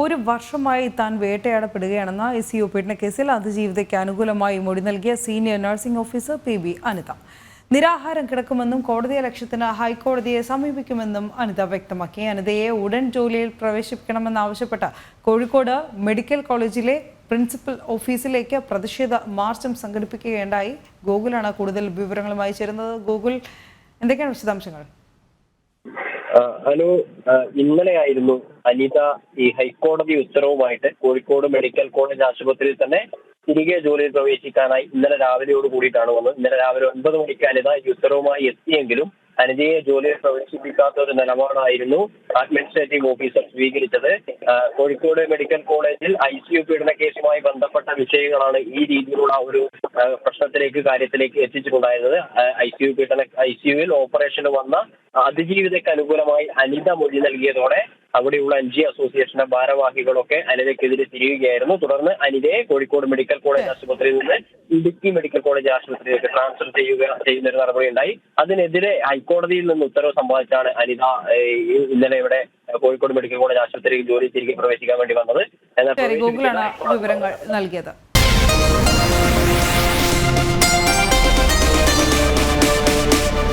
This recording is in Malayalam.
ഒരു വർഷമായി താൻ വേട്ടയാടപ്പെടുകയാണെന്ന ഐ സി യു കേസിൽ അതിജീവിതയ്ക്ക് അനുകൂലമായി മൊഴി നൽകിയ senior nursing officer P B Anitha. നിരാഹാരം കിടക്കുമെന്നും കോടതിയെ ലക്ഷ്യത്തിന് ഹൈക്കോടതിയെ സമീപിക്കുമെന്നും അനിത വ്യക്തമാക്കി. അനിതയെ ഉടൻ ജോലിയിൽ പ്രവേശിപ്പിക്കണമെന്നാവശ്യപ്പെട്ട് കോഴിക്കോട് മെഡിക്കൽ കോളേജിലെ പ്രിൻസിപ്പൽ ഓഫീസിലേക്ക് പ്രതിഷേധ മാർച്ചും സംഘടിപ്പിക്കുകയുണ്ടായി. ഗൂഗിളാണ് കൂടുതൽ വിവരങ്ങളുമായി ചേരുന്നത്. ഗൂഗിൾ എന്തൊക്കെയാണ് വിശദാംശങ്ങൾ? ഹലോ ഇന്നലെയായിരുന്നു അനിത ഈ ഹൈക്കോടതി ഉത്തരവുമായിട്ട് കോഴിക്കോട് മെഡിക്കൽ കോളേജ് ആശുപത്രിയിൽ തന്നെ തിരികെ ജോലിയിൽ പ്രവേശിക്കാനായി ഇന്നലെ രാവിലെയോട് കൂടിയിട്ടാണ് വന്നത്. ഇന്നലെ രാവിലെ ഒൻപത് മണിക്ക് അനിത ഈ ഉത്തരവുമായി എത്തിയെങ്കിലും അനിതയെ ജോലിയിൽ പ്രവേശിപ്പിക്കാത്ത ഒരു നിലപാടായിരുന്നു അഡ്മിനിസ്ട്രേറ്റീവ് ഓഫീസർ സ്വീകരിച്ചത്. കോഴിക്കോട് മെഡിക്കൽ കോളേജിൽ ഐ സി യു പീഡന കേസുമായി ബന്ധപ്പെട്ട വിഷയങ്ങളാണ് ഈ രീതിയിലുള്ള ഒരു പ്രശ്നത്തിലേക്ക് കാര്യത്തിലേക്ക് എത്തിച്ചിട്ടുണ്ടായിരുന്നത്. ഐ സി യു പീഡന ഐ സി യുവിൽ ഓപ്പറേഷന് വന്ന അതിജീവിതയ്ക്ക് അനുകൂലമായി അനിത മൊഴി നൽകിയതോടെ അവിടെയുള്ള എൻ ജി അസോസിയേഷന്റെ ഭാരവാഹികളൊക്കെ അനിതയ്ക്കെതിരെ തിരിയുകയായിരുന്നു. തുടർന്ന് അനിതയെ കോഴിക്കോട് മെഡിക്കൽ കോളേജ് ആശുപത്രിയിൽ നിന്ന് ഇടുക്കി മെഡിക്കൽ കോളേജ് ആശുപത്രിയിലേക്ക് ട്രാൻസ്ഫർ ചെയ്യുക ചെയ്യുന്ന ഒരു നടപടിയുണ്ടായി. അതിനെതിരെ ഹൈക്കോടതിയിൽ നിന്ന് ഉത്തരവ് സമ്പാദിച്ചാണ് അനിത ഇന്നലെ ഇവിടെ കോഴിക്കോട് മെഡിക്കൽ കോളേജ് ആശുപത്രിയിൽ ജോലി തിരികെ പ്രവേശിക്കാൻ വേണ്ടി വന്നത്. എന്നാൽ വിവരങ്ങൾ നൽകിയത്.